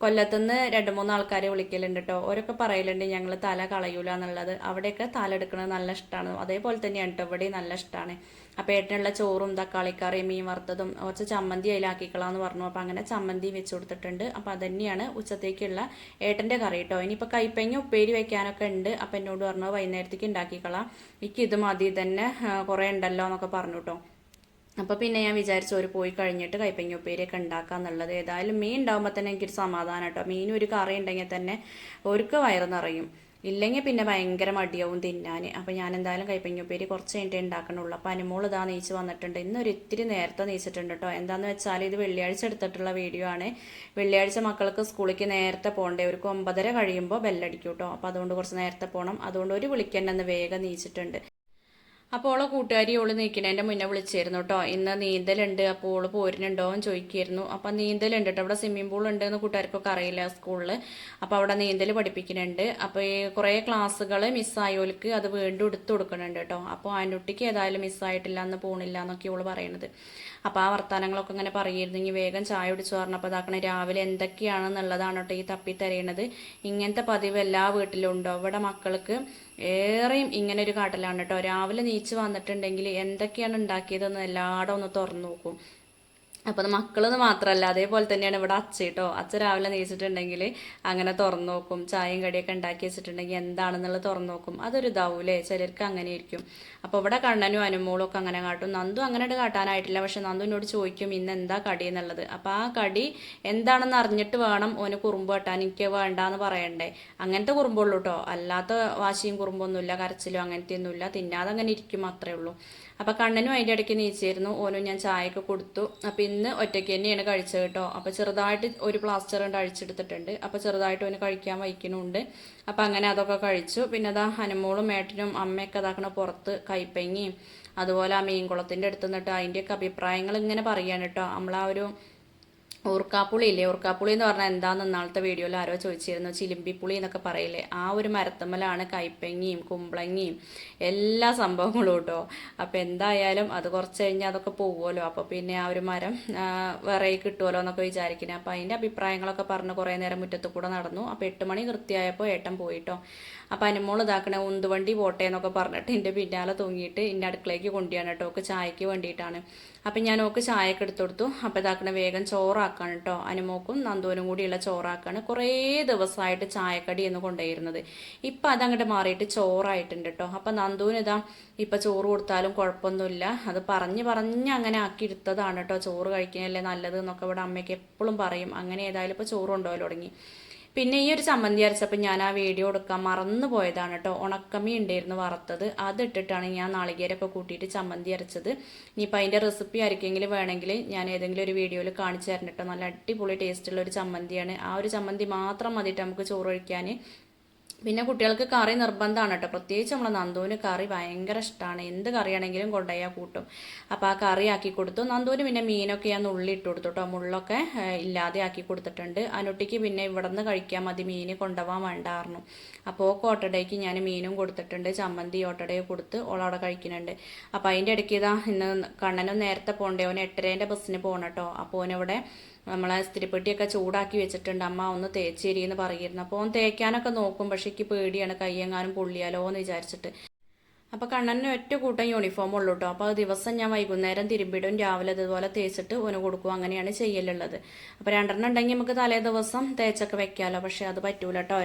കൊല്ലത്തുനിന്ന് രണ്ട് മൂന്ന് ആൾക്കാരെ വിളിക്കലുണ്ട് കേട്ടോ ഓരൊക്കെ പറയലുണ്ട് ഞങ്ങൾ തല കളയൂല എന്നുള്ളത്. അവിടെയൊക്കെ തല എടുക്കുന്നത് നല്ല ഇഷ്ടമാണ് അതേപോലെ തന്നെയാണ് കേട്ടോ ഇവിടെ നല്ല ഇഷ്ടമാണ് അപ്പോൾ ഏട്ടനുള്ള ചോറും തക്കാളിക്കറിയും മീൻ വറുത്തതും കുറച്ച് ചമ്മന്തി അതിലാക്കിക്കളാന്ന് പറഞ്ഞു. അപ്പോൾ അങ്ങനെ ചമ്മന്തി വെച്ച് കൊടുത്തിട്ടുണ്ട്. അപ്പോൾ അതന്നെയാണ് ഉച്ചത്തേക്കുള്ള ഏട്ടന്റെ കറി കേട്ടോ ഇനിയിപ്പോൾ കൈപ്പങ്ങ ഉപ്പേരി വെക്കാനൊക്കെ ഉണ്ട്. അപ്പം എന്നോട് പറഞ്ഞു വൈകുന്നേരത്തേക്ക് ഉണ്ടാക്കിക്കളാം. എനിക്ക് ഇത് മതി തന്നെ കുറേ ഉണ്ടല്ലോ എന്നൊക്കെ പറഞ്ഞു കേട്ടോ അപ്പോൾ പിന്നെ ഞാൻ വിചാരിച്ചു ഒരു പോയി കഴിഞ്ഞിട്ട് കൈപ്പങ്ങ ഉപ്പേരിയൊക്കെ ഉണ്ടാക്കാന്നുള്ളത് ഏതായാലും മീൻ ഉണ്ടാകുമ്പോൾ തന്നെ എനിക്കൊരു സമാധാനം കേട്ടോ മീൻ ഒരു കറി ഉണ്ടെങ്കിൽ തന്നെ ഒരുക്ക് വയറ് നിറയും. ഇല്ലെങ്കിൽ പിന്നെ ഭയങ്കര മടിയാവും തിന്നാൻ. അപ്പോൾ ഞാൻ എന്തായാലും കൈപ്പങ്ങ ഉപ്പേരി കുറച്ച് കഴിഞ്ഞിട്ട് ഉണ്ടാക്കണുള്ളൂ. അപ്പോൾ അനുമോൾ ഇതാ നീച്ച് വന്നിട്ടുണ്ട്. ഇന്നൊരു ഇത്തിരി നേരത്തെ നീച്ചിട്ടുണ്ട് കേട്ടോ. എന്താണെന്ന് വെച്ചാൽ ഇത് വെള്ളിയാഴ്ച എടുത്തിട്ടുള്ള വീഡിയോ ആണ്. വെള്ളിയാഴ്ച മക്കൾക്ക് സ്കൂളിലേക്ക് നേരത്തെ പോകണ്ടേ. ഒരു ഒമ്പതര കഴിയുമ്പോൾ ബെല്ലടിക്കും കേട്ടോ. അപ്പോൾ അതുകൊണ്ട് കുറച്ച് നേരത്തെ പോകണം. അതുകൊണ്ട് ഒരു വിളിക്കേണ്ടെന്ന് വേഗം നീച്ചിട്ടുണ്ട്. അപ്പോൾ ഓളെ കൂട്ടുകാരി ഓൾ നീക്കണേന്റെ മുന്നേ വിളിച്ചിരുന്നു കേട്ടോ ഇന്ന് നീന്തലുണ്ട് അപ്പോൾ ഓൾ പോരുന്നുണ്ടോ എന്ന് ചോദിക്കായിരുന്നു. അപ്പം നീന്തലുണ്ട് കേട്ടോ അവിടെ സ്വിമ്മിംഗ് പൂൾ ഉണ്ട് എന്ന് കൂട്ടുകാർക്കൊക്കെ അറിയില്ല സ്കൂളിൽ അപ്പോൾ അവിടെ നീന്തൽ പഠിപ്പിക്കുന്നുണ്ട്. അപ്പോൾ ഈ കുറേ ക്ലാസ്സുകൾ മിസ്സായോൽക്ക് അത് വീണ്ടും എടുത്തു കൊടുക്കുന്നുണ്ട് കേട്ടോ അപ്പോൾ ആന്റുട്ടിക്ക് ഏതായാലും മിസ്സായിട്ടില്ല എന്ന് പോണില്ല എന്നൊക്കെ ഓൾ പറയണത്. അപ്പോൾ ആ വർത്തമാനങ്ങളൊക്കെ ഇങ്ങനെ പറയുമായിരുന്നെങ്കിൽ വേഗം ചായ കുടിച്ചു പറഞ്ഞപ്പോൾ ഇതാക്കണേ രാവിലെ എന്തൊക്കെയാണെന്നുള്ളതാണ് കേട്ടോ ഈ തപ്പി ഇങ്ങനത്തെ പതിവ് എല്ലാ വീട്ടിലും ഉണ്ടോ? ഇവിടെ മക്കൾക്ക് ഏറെയും ഇങ്ങനെ ഒരു കാട്ടലാണ് കേട്ടോ. രാവിലെ നീച്ച് വന്നിട്ടുണ്ടെങ്കിൽ എന്തൊക്കെയാണ് ഉണ്ടാക്കിയതെന്ന് എല്ലായിടം ഒന്ന് തുറന്നു നോക്കും. അപ്പോൾ അത് മക്കളെന്ന് മാത്രമല്ല അതേപോലെ തന്നെയാണ് ഇവിടെ അച്ഛ കേട്ടോ അച്ഛ രാവിലെ നീച്ചിട്ടുണ്ടെങ്കിൽ അങ്ങനെ തുറന്നു നോക്കും ചായയും കടിയൊക്കെ ഉണ്ടാക്കി വെച്ചിട്ടുണ്ടെങ്കിൽ എന്താണെന്നുള്ളത് തുറന്നു നോക്കും അതൊരു ഇതാവൂലേ ചിലർക്ക് അങ്ങനെ ഇരിക്കും അപ്പോൾ ഇവിടെ കണ്ണനും അനുമോളും ഒക്കെ അങ്ങനെ കാട്ടും. നന്ദു അങ്ങനെ കാട്ടാനായിട്ടില്ല. പക്ഷെ നന്ദു എന്നോട് ചോദിക്കും ഇന്ന് എന്താ കടി എന്നുള്ളത്? അപ്പോൾ ആ കടി എന്താണെന്ന് അറിഞ്ഞിട്ട് വേണം ഓന് കുറുമ്പ് കെട്ടാൻ എനിക്ക് വേണ്ടാന്ന് പറയണ്ടേ. അങ്ങനത്തെ കുറുമ്പുള്ളൂ കേട്ടോ അല്ലാത്ത വാശിയും കുറുമ്പൊന്നുമില്ല കരച്ചിലും അങ്ങനത്തെ ഒന്നുമില്ല തിന്നാതെ അങ്ങനെ ഇരിക്കും അത്രേ ഉള്ളൂ. അപ്പോൾ കണ്ണനും അതിന്റെ ഇടയ്ക്ക് നീച്ചിരുന്നു. ഓനും ഞാൻ ചായയൊക്കെ കൊടുത്തു. അപ്പോൾ ഇന്ന് ഒറ്റയ്ക്ക് തന്നെയാണ് കഴിച്ചത് കേട്ടോ. അപ്പോൾ ചെറുതായിട്ട് ഒരു പ്ലാസ്റ്റർ കൊണ്ട് അഴിച്ചെടുത്തിട്ടുണ്ട്. അപ്പോൾ ചെറുതായിട്ട് ഓന് കഴിക്കാൻ വയ്ക്കുന്നുണ്ട്. അപ്പോൾ അങ്ങനെ അതൊക്കെ കഴിച്ചു. പിന്നെ അതാ ഹനുമോളും മേട്ടനും അമ്മയൊക്കെ അതാക്കണ പുറത്ത് കൈപ്പങ്ങിയും അതുപോലെ ആ മീൻകുളത്തിന്റെ അടുത്ത് നിന്നിട്ട് അതിന്റെയൊക്കെ അഭിപ്രായങ്ങൾ ഇങ്ങനെ പറയാണ് കേട്ടോ. നമ്മളാ ഒരു ഊർക്കാപ്പുളി ഇല്ലേ ഊർക്കാപ്പുളി എന്ന് പറഞ്ഞാൽ എന്താന്ന് ഇന്നാളത്തെ വീഡിയോയിൽ ആരോ ചോദിച്ചിരുന്നു. ചിലിമ്പിപ്പുളി എന്നൊക്കെ പറയില്ലേ? ആ ഒരു മരത്തമ്മലാണ് കൈപ്പങ്ങിയും കുമ്പളങ്ങിയും എല്ലാ സംഭവങ്ങളും കേട്ടോ. അപ്പോൾ എന്തായാലും അത് കുറച്ച് കഴിഞ്ഞാൽ അതൊക്കെ പോകുമല്ലോ അപ്പോൾ പിന്നെ ആ ഒരു മരം വേറെ കിട്ടുമല്ലോ എന്നൊക്കെ വിചാരിക്കുന്നത് അപ്പോൾ അതിന്റെ അഭിപ്രായങ്ങളൊക്കെ പറഞ്ഞ് കുറേ നേരം മുറ്റത്ത് കൂടെ നടന്നു. അപ്പോൾ എട്ട് മണി വൃത്തിയായപ്പോൾ ഏട്ടൻ പോയിട്ടോ. അപ്പോൾ അനുമോൾ ഇതാക്കണേ ഉന്തുവണ്ടി പോട്ടെ എന്നൊക്കെ പറഞ്ഞിട്ട് എന്റെ പിന്നാലെ തൂങ്ങിയിട്ട് എന്റെ അടുക്കളയ്ക്ക് കൊണ്ടുപോയാണ് കേട്ടോ ഒക്കെ ചായക്ക് വേണ്ടിയിട്ടാണ്. അപ്പം ഞാൻ ഓക്ക് ചായയൊക്കെ എടുത്തു കൊടുത്തു. അപ്പോൾ ഇതാക്കണ വേഗം ചോറാക്കാണ് കേട്ടോ. അനുമോക്കും നന്ദുവിനും കൂടിയുള്ള ചോറാക്കാണ്. കുറേ ദിവസമായിട്ട് ചായക്കടി എന്ന് കൊണ്ടുവരുന്നത്. ഇപ്പം അതങ്ങോട്ട് മാറിയിട്ട് ചോറായിട്ടുണ്ട് കേട്ടോ. അപ്പം നന്ദുവിന് ഇതാ ഇപ്പം ചോറ് കൊടുത്താലും കുഴപ്പമൊന്നുമില്ല. അത് പറഞ്ഞ് പറഞ്ഞ് അങ്ങനെ ആക്കി എടുത്തതാണ് കേട്ടോ. ചോറ് കഴിക്കാനല്ലേ നല്ലത് എന്നൊക്കെ ഇവിടെ അമ്മയ്ക്ക് എപ്പോഴും പറയും. അങ്ങനെ ഏതായാലും ഇപ്പോൾ ചോറ് കൊണ്ടുപോയി തുടങ്ങി. പിന്നെ ഈ ഒരു ചമ്മന്തി അരച്ചപ്പോൾ ഞാൻ ആ വീഡിയോ എടുക്കാൻ മറന്നു പോയതാണ് കേട്ടോ. ഉണക്കമീ ഉണ്ടായിരുന്നു വറുത്തത്. അതിട്ടിട്ടാണ് ഞാൻ നാളികേരൊക്കെ കൂട്ടിയിട്ട് ചമ്മന്തി അരച്ചത്. ഇനിയിപ്പോൾ അതിന്റെ റെസിപ്പി ആയിരിക്കെങ്കിലും വേണമെങ്കിൽ ഞാൻ ഏതെങ്കിലും ഒരു വീഡിയോയിൽ കാണിച്ചു തരണം കേട്ടോ. നല്ല അടിപൊളി ടേസ്റ്റുള്ള ഒരു ചമ്മന്തിയാണ്. ആ ഒരു ചമ്മന്തി മാത്രം മതിയിട്ട് നമുക്ക് ചോറ് കഴിക്കാൻ. പിന്നെ കുട്ടികൾക്ക് കറി നിർബന്ധമാണ് കേട്ടോ. പ്രത്യേകിച്ച് നമ്മളെ നന്ദുവിന് കറി ഭയങ്കര ഇഷ്ടമാണ് എന്ത് കറിയാണെങ്കിലും കൊണ്ടുപോയാൽ കൂട്ടും. അപ്പോൾ ആ കറി ആക്കി കൊടുത്തു. നന്ദുവിന് പിന്നെ മീനൊക്കെ ഞാൻ ഉള്ളി ഇട്ട് കൊടുത്തു കേട്ടോ. മുള്ളൊക്കെ ഇല്ലാതെ ആക്കി കൊടുത്തിട്ടുണ്ട്. അനുട്ടിക്ക് പിന്നെ ഇവിടെ നിന്ന് കഴിക്കാൻ മതി. മീൻ കൊണ്ടുപോകാൻ വേണ്ടായിരുന്നു അപ്പോൾ ഓട്ടടയ്ക്ക് ഞാൻ മീനും കൊടുത്തിട്ടുണ്ട്. ചമ്മന്തി ഓട്ടടയും കൊടുത്ത് ഓളവിടെ കഴിക്കുന്നുണ്ട്. അപ്പോൾ അതിന്റെ ഇടയ്ക്ക് ഇതാ ഇന്ന് കണ്ണനും നേരത്തെ പോകണ്ടേ. അവന് എട്ടരേന്റെ ബസ്സിന് പോകണം കേട്ടോ. അപ്പോൾ ഓനിവിടെ നമ്മളെ സ്ത്രീപ്പെട്ടിയൊക്കെ ചൂടാക്കി വെച്ചിട്ടുണ്ട്. അമ്മ ഒന്ന് തേച്ചേരി എന്ന് പറയുന്നു. അപ്പോൾ ഒന്ന് തേക്കാനൊക്കെ നോക്കും. പക്ഷേ എനിക്ക് പേടിയാണ്. കയ്യെങ്ങാനും പൊള്ളിയാലോ എന്ന് വിചാരിച്ചിട്ട്. അപ്പോൾ കണ്ണന് ഒറ്റ കൂട്ടം യൂണിഫോം ഉള്ളൂ കേട്ടോ അപ്പോൾ ദിവസം ഞാൻ വൈകുന്നേരം തിരുമ്പിടും. രാവിലെ ഇതുപോലെ തേച്ചിട്ട് ഓന് കൊടുക്കും. അങ്ങനെയാണ് ചെയ്യലുള്ളത്. അപ്പോൾ രണ്ടെണ്ണം ഉണ്ടെങ്കിൽ നമുക്ക് തലേ ദിവസം തേച്ചൊക്കെ വെക്കാമല്ലോ പക്ഷേ അത് പറ്റൂല കേട്ടോ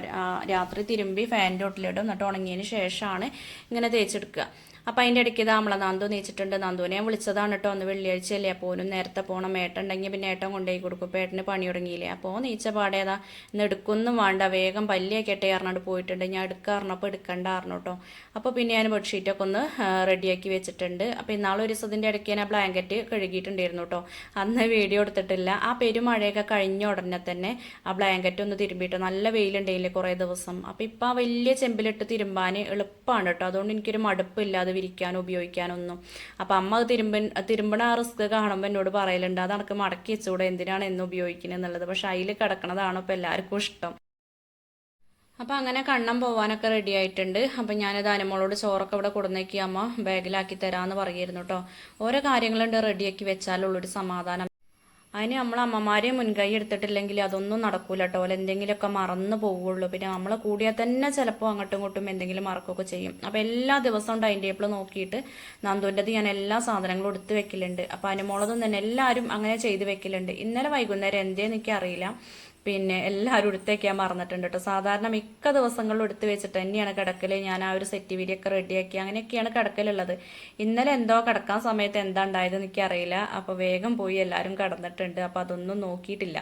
രാത്രി തിരുമ്പി ഫാന്റെ ഒട്ടിലിടും എന്നിട്ട് ഉണങ്ങിയതിന് ശേഷമാണ് ഇങ്ങനെ തേച്ചെടുക്കുക. അപ്പം അതിന്റെ ഇടയ്ക്ക് ഇതാ നമ്മളെ നന്ദു നീച്ചിട്ടുണ്ട്. നന്ദുവിനെ വിളിച്ചതാണ് കേട്ടോ. ഒന്ന് വെള്ളിയാഴ്ചയല്ലേ. അപ്പോൾ ഓനും നേരത്തെ പോകണം ഏട്ടുണ്ടെങ്കിൽ പിന്നെ ഏട്ടൻ കൊണ്ടുപോയി കൊടുക്കും. ഇപ്പോൾ ഏട്ടന് പണി തുടങ്ങിയില്ലേ. അപ്പോൾ നീച്ച പാടേതാ ഇന്ന് എടുക്കൊന്നും വേണ്ട. വേഗം പല്ലിയൊക്കെ ഇട്ടേ ഇറങ്ങാണ്ട് പോയിട്ടുണ്ട്. ഞാൻ എടുക്കാറിനപ്പോൾ എടുക്കണ്ടായിരുന്നു കേട്ടോ. അപ്പോൾ പിന്നെ ഞാൻ ബെഡ്ഷീറ്റൊക്കെ ഒന്ന് റെഡിയാക്കി വെച്ചിട്ടുണ്ട്. അപ്പോൾ ഇന്നാളെ ഒരു ദിവസത്തിന്റെ ഇടയ്ക്ക് ഞാൻ ബ്ലാങ്കറ്റ് കഴുകിയിട്ടുണ്ടായിരുന്നു കേട്ടോ. അന്ന് വീഡിയോ എടുത്തിട്ടില്ല. ആ പെരുമഴയൊക്കെ കഴിഞ്ഞ ഉടനെ തന്നെ ആ ബ്ലാങ്കറ്റ് ഒന്ന് തിരുമ്പിയിട്ട് നല്ല വെയിലുണ്ടായില്ലേ കുറേ ദിവസം. അപ്പോൾ ഇപ്പോൾ ആ വലിയ ചെമ്പിലിട്ട് തിരുമ്പാൻ എളുപ്പമാണ് കേട്ടോ. അതുകൊണ്ട് എനിക്കൊരു മടുപ്പില്ല. അത് വിരിക്കാനോ ഉപയോഗിക്കാനോ ഒന്നും. അപ്പം അമ്മ അത് തിരുമ്പൻ തിരുമ്പണ ആ റിസ്ക് കാണുമ്പോൾ എന്നോട് പറയലുണ്ട് അത് അനക്ക് മടക്കി വെച്ചുകൂടെ എന്തിനാണ് എന്ന് ഉപയോഗിക്കുന്നത് എന്നുള്ളത്? പക്ഷെ അതിൽ കിടക്കണതാണ് ഇപ്പോൾ എല്ലാവർക്കും ഇഷ്ടം. അപ്പോൾ അങ്ങനെ കണ്ണം പോവാനൊക്കെ റെഡി ആയിട്ടുണ്ട്. അപ്പോൾ ഞാനത് അനുമോളോട് ചോറൊക്കെ ഇവിടെ കൊടുന്നേക്കി അമ്മ ബാഗിലാക്കി തരാമെന്ന് പറയായിരുന്നു കേട്ടോ ഓരോ കാര്യങ്ങളുണ്ട് റെഡിയാക്കി വെച്ചാലുള്ളൊരു സമാധാനം. അതിന് നമ്മൾ അമ്മമാരെ മുൻകൈ എടുത്തിട്ടില്ലെങ്കിൽ അതൊന്നും നടക്കൂല കേട്ടോ അല്ല എന്തെങ്കിലുമൊക്കെ മറന്നു പോവുള്ളൂ. പിന്നെ നമ്മൾ കൂടിയാൽ തന്നെ ചിലപ്പോൾ അങ്ങോട്ടും ഇങ്ങോട്ടും എന്തെങ്കിലും മറക്കുകയൊക്കെ ചെയ്യും. അപ്പോൾ എല്ലാ ദിവസവും ടൈം ടേബിൾ നോക്കിയിട്ട് നന്ദുവിന്റെത് ഞാൻ എല്ലാ സാധനങ്ങളും എടുത്ത് വെക്കലുണ്ട്. അപ്പോൾ അനുമോളതും തന്നെ എല്ലാവരും അങ്ങനെ ചെയ്ത് വെക്കലുണ്ട്. ഇന്നലെ വൈകുന്നേരം എന്തേന്ന് എനിക്ക് അറിയില്ല പിന്നെ എല്ലാവരും എടുത്തേക്കാൻ മറന്നിട്ടുണ്ട് കേട്ടോ സാധാരണ മിക്ക ദിവസങ്ങളിലും എടുത്തു വെച്ചിട്ട് തന്നെയാണ് കിടക്കൽ ഞാൻ ആ ഒരു സെറ്റ് വിരിയൊക്കെ റെഡിയാക്കി അങ്ങനെയൊക്കെയാണ് കിടക്കലുള്ളത്. ഇന്നലെ എന്തോ കിടക്കാൻ സമയത്ത് എന്താ ഉണ്ടായതെന്ന് എനിക്കറിയില്ല. അപ്പോൾ വേഗം പോയി എല്ലാവരും കിടന്നിട്ടുണ്ട്. അപ്പോൾ അതൊന്നും നോക്കിയിട്ടില്ല.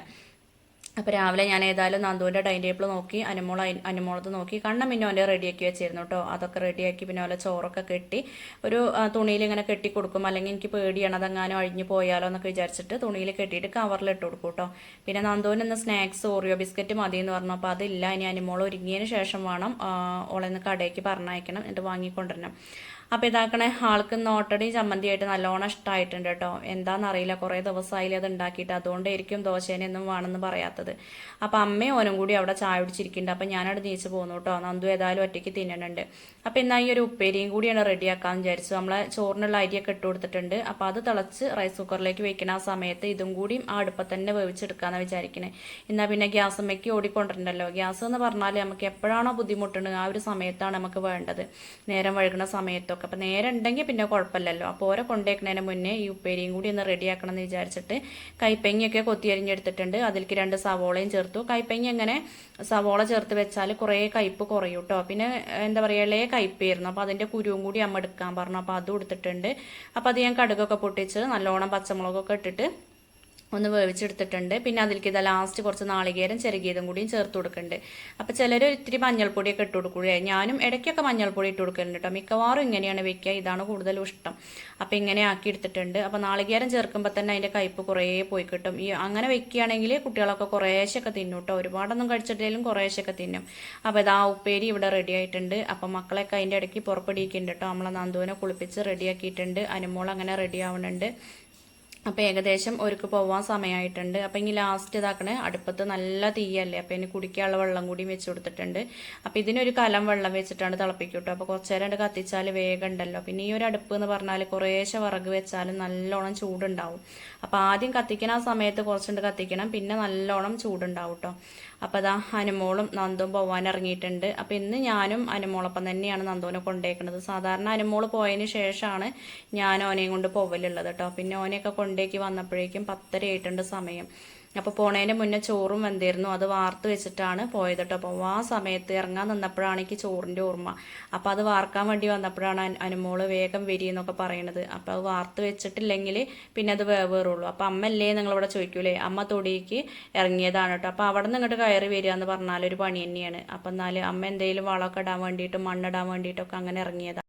അപ്പോൾ രാവിലെ ഞാൻ ഏതായാലും നന്ദുവിന്റെ ഡൈനിങ് ടേബിൾ നോക്കി അനുമോൾ അനുമോളത്ത് നോക്കി കണ്ണ പിന്നെ റെഡിയാക്കി വെച്ചിരുന്നു കേട്ടോ അതൊക്കെ റെഡിയാക്കി പിന്നെ അവലെ ചോറൊക്കെ കെട്ടി ഒരു തുണിയിൽ ഇങ്ങനെ കെട്ടി കൊടുക്കും. അല്ലെങ്കിൽ എനിക്ക് പേടിയാണ് അതെങ്ങാനും അഴിഞ്ഞു പോയാലോ എന്നൊക്കെ വിചാരിച്ചിട്ട് തുണിയിൽ കെട്ടിയിട്ട് കവറിൽ ഇട്ട് കൊടുക്കും കേട്ടോ പിന്നെ നന്ദുവിന് ഇന്ന് സ്നാക്സ് ഓറിയോ ബിസ്ക്കറ്റ് മതി എന്ന് പറഞ്ഞു. അപ്പോൾ അതില്ല. ഇനി അനുമോൾ ഒരുങ്ങിയതിന് ശേഷം വേണം ഓളെന്ന് കടയ്ക്ക് പറഞ്ഞയക്കണം എന്നിട്ട് വാങ്ങിക്കൊണ്ടുവരണം. അപ്പോൾ ഇതാക്കണേ ആൾക്ക് നോട്ടടി ചമ്മന്തിയായിട്ട് നല്ലോണം ഇഷ്ടമായിട്ടുണ്ട് കേട്ടോ. എന്താണെന്നറിയില്ല കുറേ ദിവസമായില്ലേ അത് ഉണ്ടാക്കിയിട്ട്. അതുകൊണ്ടായിരിക്കും ദോശേനെയൊന്നും വേണമെന്ന് പറയാത്തത്. അപ്പോൾ അമ്മയും ഓനും കൂടി അവിടെ ചായ പിടിച്ചിരിക്കുന്നുണ്ട് അപ്പോൾ ഞാനവിടെ നീച്ച് പോകുന്നു കേട്ടോ. നന്ദു ഏതായാലും ഒറ്റയ്ക്ക് തിന്നണുണ്ട്. അപ്പോൾ എന്നാൽ ഈ ഒരു ഉപ്പേരിയും കൂടിയാണ് റെഡിയാക്കാമെന്ന് വിചാരിച്ചു. നമ്മളെ ചോറിനുള്ള അരിയൊക്കെ ഇട്ട് കൊടുത്തിട്ടുണ്ട്. അപ്പോൾ അത് തിളച്ച് റൈസ് കുക്കറിലേക്ക് വെക്കുന്ന ആ സമയത്ത് ഇതും കൂടി ആ അടുപ്പത്ത് തന്നെ വേവിച്ചെടുക്കാമെന്ന് വിചാരിക്കണേ. എന്നാൽ പിന്നെ ഗ്യാസമ്മയ്ക്ക് ഓടിക്കൊണ്ടിട്ടുണ്ടല്ലോ ഗ്യാസ് എന്ന് പറഞ്ഞാൽ നമുക്ക് എപ്പോഴാണോ ബുദ്ധിമുട്ടുണ്ട് ആ ഒരു സമയത്താണ് നമുക്ക് വേണ്ടത്. നേരം വഴുകുന്ന സമയത്തൊക്കെ അപ്പോൾ നേരെ ഉണ്ടെങ്കിൽ പിന്നെ കുഴപ്പമില്ലല്ലോ അപ്പോൾ ഓരോ കൊണ്ടേക്കുന്നതിന് മുന്നേ ഈ ഉപ്പേരിയും കൂടി ഒന്ന് റെഡി റെഡിയാക്കണം എന്ന് വിചാരിച്ചിട്ട് കൈപ്പങ്ങിയൊക്കെ കൊത്തിയരിഞ്ഞെടുത്തിട്ടുണ്ട്. അതിലേക്ക് രണ്ട് സവോളയും ചേർത്തു. കൈപ്പങ്ങി എങ്ങനെ? സവോള ചേർത്ത് വെച്ചാൽ കുറേ കയ്പ്പ് കുറയും കേട്ടോ പിന്നെ എന്താ പറയുക ഇളയ കയ്പ്പായിരുന്നു. അപ്പോൾ അതിന്റെ കുരുവും കൂടി അമ്മ എടുക്കാൻ പറഞ്ഞു. അപ്പോൾ അതും എടുത്തിട്ടുണ്ട്. അപ്പോൾ അത് ഞാൻ കടുകൊക്കെ പൊട്ടിച്ച് നല്ലോണം പച്ചമുളകൊക്കെ ഇട്ടിട്ട് ഒന്ന് വേവിച്ചെടുത്തിട്ടുണ്ട്. പിന്നെ അതിലേക്ക് ഇതാ ലാസ്റ്റ് കുറച്ച് നാളികേരം ചെറുകിയതും കൂടിയും ചേർത്ത് കൊടുക്കുന്നുണ്ട് അപ്പോൾ ചിലർ ഇത്തിരി മഞ്ഞൾപ്പൊടിയൊക്കെ ഇട്ട് കൊടുക്കുകയെ ഞാനും ഇടയ്ക്കൊക്കെ മഞ്ഞൾപ്പൊടി ഇട്ട് കൊടുക്കലുണ്ട് കേട്ടോ മിക്കവാറും ഇങ്ങനെയാണ് വെക്കുക. ഇതാണ് കൂടുതലും ഇഷ്ടം. അപ്പോൾ ഇങ്ങനെ ആക്കി എടുത്തിട്ടുണ്ട്. അപ്പോൾ നാളികേരം ചേർക്കുമ്പോൾ തന്നെ അതിന്റെ കയ്പ്പ് കുറേ പോയി കിട്ടും. ഈ അങ്ങനെ വെക്കുകയാണെങ്കിൽ കുട്ടികളൊക്കെ കുറേശ്ശൊക്കെ തിന്നും കേട്ടോ ഒരുപാടൊന്നും കഴിച്ചിട്ടില്ലെങ്കിലും കുറേശ്ശൊക്കെ തിന്നും. അപ്പോൾ ഇതാ ഉപ്പേരി ഇവിടെ റെഡി ആയിട്ടുണ്ട്. അപ്പോൾ മക്കളൊക്കെ അതിന്റെ ഇടയ്ക്ക് പുറപ്പെടിയിക്കുന്നുണ്ട് കേട്ടോ നമ്മളെ നന്ദുവിനെ കുളിപ്പിച്ച് റെഡിയാക്കിയിട്ടുണ്ട് അനുമോൾ അങ്ങനെ റെഡി ആവുന്നുണ്ട്. അപ്പോൾ ഏകദേശം ഒരുക്ക് പോവാൻ സമയമായിട്ടുണ്ട് അപ്പോൾ ഇനി ലാസ്റ്റ് ഇതാക്കണേ അടുപ്പത്ത് നല്ല തീയല്ലേ? അപ്പോൾ ഇനി കുടിക്കാനുള്ള വെള്ളം കൂടി വെച്ച് കൊടുത്തിട്ടുണ്ട്. അപ്പോൾ ഇതിനൊരു കലം വെള്ളം വെച്ചിട്ടാണ് തിളപ്പിക്കൂട്ടോ. അപ്പോൾ കുറച്ച് നേരം കത്തിച്ചാൽ വേഗം ഉണ്ടല്ലോ. പിന്നെ ഈ ഒരു അടുപ്പ് എന്ന് പറഞ്ഞാൽ കുറേശ്ശെ വിറക് വെച്ചാലും നല്ലോണം ചൂടുണ്ടാവും. അപ്പോൾ ആദ്യം കത്തിക്കണ ആ സമയത്ത് കുറച്ചുണ്ട് കത്തിക്കണം. പിന്നെ നല്ലോണം ചൂടുണ്ടാവും കേട്ടോ അപ്പോൾ അതാ അനുമോളും നന്ദും പോവാൻ ഇറങ്ങിയിട്ടുണ്ട് അപ്പോൾ ഇന്ന് ഞാനും അനുമോളൊപ്പം തന്നെയാണ് നന്ദുവിനെ കൊണ്ടേക്കുന്നത് സാധാരണ അനുമോൾ പോയതിന് ശേഷമാണ് ഞാൻ ഓനെയും കൊണ്ട് പോവലുള്ളത് കേട്ടോ പിന്നെ ഓനെയൊക്കെ കൊണ്ടേക്ക് വന്നപ്പോഴേക്കും പത്തര ആയിട്ടുണ്ട് സമയം. അപ്പോൾ പോണേന്റെ മുന്നേ ചോറും വെന്തിരുന്നു. അത് വാർത്ത് വെച്ചിട്ടാണ് പോയത് കേട്ടോ അപ്പോൾ ആ സമയത്ത് ഇറങ്ങാൻ നിന്നപ്പോഴാണ് എനിക്ക് ചോറിന്റെ ഓർമ്മ. അപ്പോൾ അത് വാർക്കാൻ വേണ്ടി വന്നപ്പോഴാണ് അനുമോൾ വേഗം വരിയെന്നൊക്കെ പറയണത്. അപ്പോൾ അത് വാർത്ത് വെച്ചിട്ടില്ലെങ്കിൽ പിന്നെ അത് വേവേറുള്ളൂ. അപ്പോൾ അമ്മല്ലേ നിങ്ങളിവിടെ ചോദിക്കൂലേ? അമ്മ തൊടിക്ക് ഇറങ്ങിയതാണ് കേട്ടോ അപ്പോൾ അവിടെ നിന്ന് ഇങ്ങോട്ട് കയറി വരിക എന്ന് പറഞ്ഞാൽ ഒരു പണി തന്നെയാണ്. അപ്പം എന്നാൽ അമ്മ എന്തെങ്കിലും വളമൊക്കെ ഇടാൻ വേണ്ടിയിട്ടും മണ്ണിടാൻ വേണ്ടിയിട്ടൊക്കെ അങ്ങനെ ഇറങ്ങിയതാണ്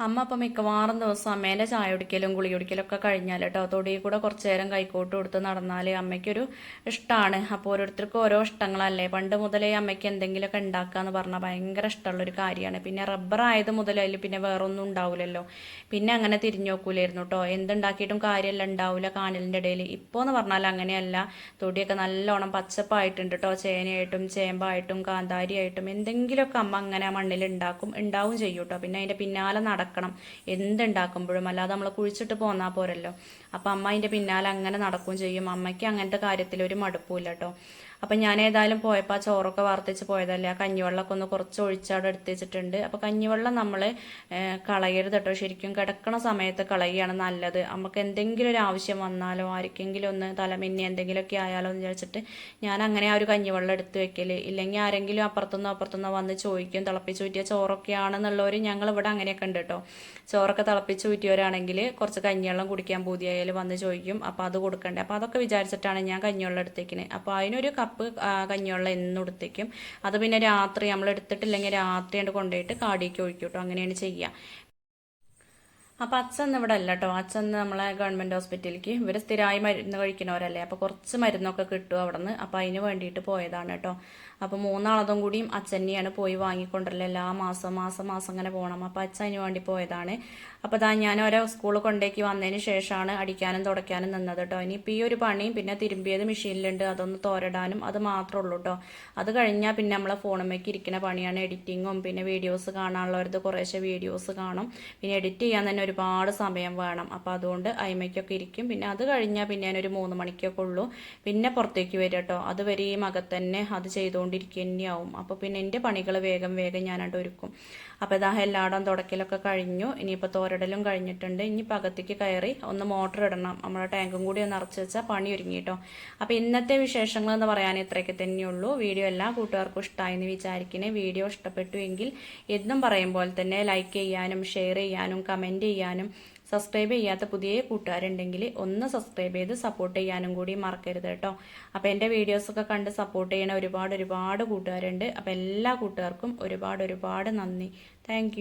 അമ്മ അപ്പം മിക്കവാറും ദിവസം അമ്മേന്റെ ചായ കുടിക്കലും കുളി കുടിക്കലും ഒക്കെ കഴിഞ്ഞാൽ കേട്ടോ തൊടിയിൽ കൂടെ കുറച്ച് നേരം കൈക്കോട്ട് കൊടുത്ത് നടന്നാൽ അമ്മയ്ക്കൊരു ഇഷ്ടമാണ് അപ്പോൾ ഓരോരുത്തർക്കും ഓരോ ഇഷ്ടങ്ങളല്ലേ. പണ്ട് മുതലേ അമ്മയ്ക്ക് എന്തെങ്കിലുമൊക്കെ ഉണ്ടാക്കുക എന്ന് പറഞ്ഞാൽ ഭയങ്കര ഇഷ്ടമുള്ളൊരു കാര്യമാണ്. പിന്നെ റബ്ബർ ആയത് മുതൽ അതിൽ പിന്നെ വേറൊന്നും ഉണ്ടാവില്ലല്ലോ പിന്നെ അങ്ങനെ തിരിഞ്ഞു നോക്കൂലായിരുന്നു കേട്ടോ എന്തുണ്ടാക്കിയിട്ടും കാര്യമല്ല ഉണ്ടാവില്ല കാനലിന്റെ ഇടയിൽ ഇപ്പോൾ എന്ന് പറഞ്ഞാൽ അങ്ങനെയല്ല. തൊടിയൊക്കെ നല്ലോണം പച്ചപ്പായിട്ടുണ്ട് കേട്ടോ ചേനയായിട്ടും ചേമ്പായിട്ടും കാന്താരിയായിട്ടും എന്തെങ്കിലുമൊക്കെ അമ്മ അങ്ങനെ മണ്ണിൽ ഉണ്ടാക്കും ഉണ്ടാവും ചെയ്യും കേട്ടോ പിന്നെ അതിന്റെ പിന്നാലെ നടക്കും. നടക്കണം. എന്തുണ്ടാക്കുമ്പോഴും. അല്ലാതെ നമ്മൾ കുഴിച്ചിട്ട് പോന്നാൽ പോരല്ലോ. അപ്പം അമ്മ അതിന്റെ പിന്നാലെ അങ്ങനെ നടക്കുകയും ചെയ്യും. അമ്മയ്ക്ക് അങ്ങനത്തെ കാര്യത്തിൽ ഒരു മടുപ്പില്ല കേട്ടോ അപ്പം ഞാൻ ഏതായാലും പോയപ്പോൾ ആ ചോറൊക്കെ വാർത്തിച്ച് പോയതല്ലേ ആ കഞ്ഞിവെള്ളമൊക്കെ ഒന്ന് കുറച്ച് ഒഴിച്ചവിടെ എടുത്ത് വെച്ചിട്ടുണ്ട്. അപ്പോൾ കഞ്ഞിവെള്ളം നമ്മൾ കളയരുത് കേട്ടോ ശരിക്കും കിടക്കണ സമയത്ത് കളയുകയാണ് നല്ലത്. നമുക്ക് എന്തെങ്കിലും ഒരു ആവശ്യം വന്നാലോ ആർക്കെങ്കിലും ഒന്ന് തലമിന്നി എന്തെങ്കിലുമൊക്കെ ആയാലോ എന്ന് വിചാരിച്ചിട്ട് ഞാൻ അങ്ങനെ ആ ഒരു കഞ്ഞിവെള്ളം എടുത്ത് വെക്കൽ ഇല്ലെങ്കിൽ ആരെങ്കിലും അപ്പുറത്തുനിന്നോ അപ്പുറത്തുനിന്നോ വന്ന് ചോദിക്കും തിളപ്പിച്ച് ഊറ്റിയ ചോറൊക്കെയാണെന്നുള്ളവർ ഞങ്ങൾ ഇവിടെ അങ്ങനെയൊക്കെ ഉണ്ട് കേട്ടോ ചോറൊക്കെ തിളപ്പിച്ച് ഊറ്റിയവരാണെങ്കിൽ കുറച്ച് കഞ്ഞിവെള്ളം കുടിക്കാൻ പൂതിയായാലും വന്ന് ചോദിക്കും. അപ്പോൾ അത് കൊടുക്കണ്ടേ? അപ്പോൾ അതൊക്കെ വിചാരിച്ചിട്ടാണ് ഞാൻ കഞ്ഞിവെള്ളം എടുത്തേക്കിന് അപ്പോൾ അതിനൊരു കപ്പ് കഞ്ഞിവെള്ളം എന്നും എടുത്തേക്കും. അത് പിന്നെ രാത്രി നമ്മൾ എടുത്തിട്ടില്ലെങ്കിൽ രാത്രി കൊണ്ട് കൊണ്ടുപോയിട്ട് കാടിക്ക് ഒഴിക്കും കേട്ടോ അങ്ങനെയാണ് ചെയ്യുക. അപ്പോൾ അച്ഛൻ ഇവിടെ അല്ല കേട്ടോ അച്ഛൻ നമ്മളെ ഗവൺമെന്റ് ഹോസ്പിറ്റലിലേക്ക്. ഇവർ സ്ഥിരമായി മരുന്ന് കഴിക്കുന്നവരല്ലേ. അപ്പോൾ കുറച്ച് മരുന്നൊക്കെ കിട്ടും അവിടെ നിന്ന് അപ്പോൾ അതിന് വേണ്ടിയിട്ട് പോയതാണ് കേട്ടോ അപ്പോൾ മൂന്നാളതും കൂടിയും അച്ഛനെയാണ് പോയി വാങ്ങിക്കൊണ്ടല്ലോ എല്ലാ മാസം മാസം മാസം അങ്ങനെ പോകണം അപ്പോൾ അച്ഛൻ അതിന് വേണ്ടി പോയതാണ്. അപ്പോൾ ഇതാ ഞാൻ ഓരോ സ്കൂൾ കൊണ്ടേക്ക് വന്നതിന് ശേഷമാണ് അടിക്കാനും തുടയ്ക്കാനും നിന്നത് കേട്ടോ ഇനിയിപ്പോൾ ഈ ഒരു പണിയും പിന്നെ തിരുമ്പിയത് മെഷീനിലുണ്ട്. അതൊന്ന് തോരടാനും അത് മാത്രമേ ഉള്ളൂ കേട്ടോ അത് കഴിഞ്ഞാൽ പിന്നെ നമ്മളെ ഫോണുമേക്ക് ഇരിക്കുന്ന പണിയാണ് എഡിറ്റിങ്ങും പിന്നെ വീഡിയോസ് കാണാനുള്ളവരത് കുറേശ്ശെ വീഡിയോസ് കാണും. പിന്നെ എഡിറ്റ് ചെയ്യാൻ തന്നെ ഒരുപാട് സമയം വേണം. അപ്പോൾ അതുകൊണ്ട് അയിമയ്ക്കൊക്കെ ഇരിക്കും. പിന്നെ അത് കഴിഞ്ഞാൽ പിന്നെ ഞാനൊരു മൂന്ന് മണിക്കൊക്കെ ഉള്ളൂ. പിന്നെ പുറത്തേക്ക് വരും കേട്ടോ അതുവരെയും അകത്തന്നെ അത് ചെയ്തുകൊണ്ടിരിക്കുക തന്നെയാവും അപ്പോൾ പിന്നെ എന്റെ പണികൾ വേഗം വേഗം ഞാനായിട്ട് ഒരുക്കും. അപ്പോൾ ഇതാ എല്ലായിടം തുടക്കലൊക്കെ കഴിഞ്ഞു. ഇനിയിപ്പോൾ തോരടലും കഴിഞ്ഞിട്ടുണ്ട്. ഇനി പകത്തേക്ക് കയറി ഒന്ന് മോട്ടർ ഇടണം. നമ്മുടെ ടാങ്കും കൂടി ഒന്ന് നിറച്ച് വെച്ചാൽ പണി ഒരുങ്ങി കേട്ടോ അപ്പോൾ ഇന്നത്തെ വിശേഷങ്ങൾ എന്ന് പറയാൻ ഇത്രയൊക്കെ തന്നെയുള്ളൂ വീഡിയോ എല്ലാ കൂട്ടുകാർക്കും ഇഷ്ടമായി എന്ന് വിചാരിക്കണേ. വീഡിയോ ഇഷ്ടപ്പെട്ടു എങ്കിൽ എന്നും പറയും പോലെ തന്നെ ലൈക്ക് ചെയ്യാനും ഷെയർ ചെയ്യാനും കമന്റ് ചെയ്യാനും സബ്സ്ക്രൈബ് ചെയ്യാത്ത പുതിയ കൂട്ടുകാരുണ്ടെങ്കിൽ ഒന്ന് സബ്സ്ക്രൈബ് ചെയ്ത് സപ്പോർട്ട് ചെയ്യാനും കൂടി മറക്കരുത് കേട്ടോ. അപ്പോൾ എന്റെ വീഡിയോസൊക്കെ കണ്ട് സപ്പോർട്ട് ചെയ്യണ ഒരുപാട് ഒരുപാട് കൂട്ടുകാരുണ്ട്. അപ്പോൾ എല്ലാ കൂട്ടുകാർക്കും ഒരുപാട് ഒരുപാട് നന്ദി. താങ്ക്